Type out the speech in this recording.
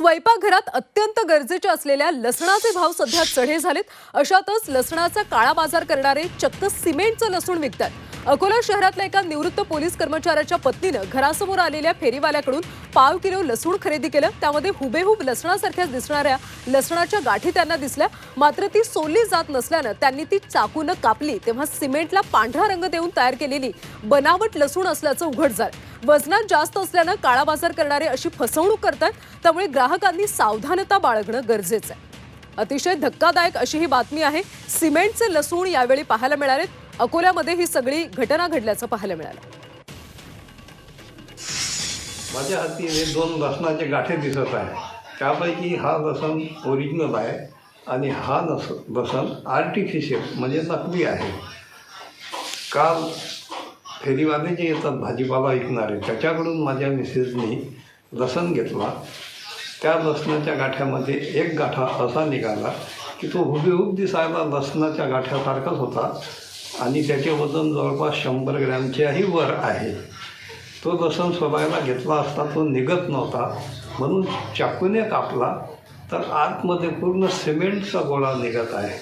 स्वयंपाकघरात अत्यंत गरजेचे असलेल्या लसणाचे भाव सध्या चढे झालेत. अशातच लसणाचा काळा बाजार करणारे चक्क सिमेंटचं लसूण विकतात. अकोला शहरातल्या एका निवृत्त पोलीस कर्मचाऱ्याच्या पत्नीनं घरासमोर आलेल्या फेरीवाल्याकडून पाव किलो लसूण खरेदी केलं. त्यामध्ये हुबेहूब लसणासारख्याच दिसणाऱ्या लसणाच्या गाठी त्यांना दिसल्या. मात्र ती सोलली जात नसल्यानं त्यांनी ती चाकूनं कापली. तेव्हा सिमेंटला पांढरा रंग देऊन तयार केलेली बनावट लसूण असल्याचं उघड झालं. वजनात जास्त असल्यानं काळा बाजार करणारे अशी फसवणूक करतात त्यामुळे ग्राहकांनी सावधानता बाळगणं गरजेचं आहे. अतिशय धक्कादायक अशी ही बातमी आहे. सिमेंटचे लसूण यावेळी पाहायला मिळालेत. अकोल्यामध्ये ही सगळी घटना घडल्याचं पाहायला मिळालं. माझ्या हाती हे दोन लसणाचे गाठे दिसत आहे त्यापैकी हा लसण ओरिजिनल आहे आणि हा लस लसण आर्टिफिशियल म्हणजे नकली आहे. काल फेरीवाले जे येतात भाजीपाला विकणारे त्याच्याकडून माझ्या मिसेसनी लसण घेतला. त्या लसणाच्या गाठ्यामध्ये एक गाठा असा निघाला की तो हुबेहूब दिसायला लसणाच्या गाठ्यासारखाच होता आणि त्याचे वजन जवळपास शंभर ग्रॅमच्याही वर आहे. तो लसण सोलायला घेतला असता तो निघत नव्हता. म्हणून चाकूने कापला तर आतमध्ये पूर्ण सिमेंटचा गोळा निघत आहे.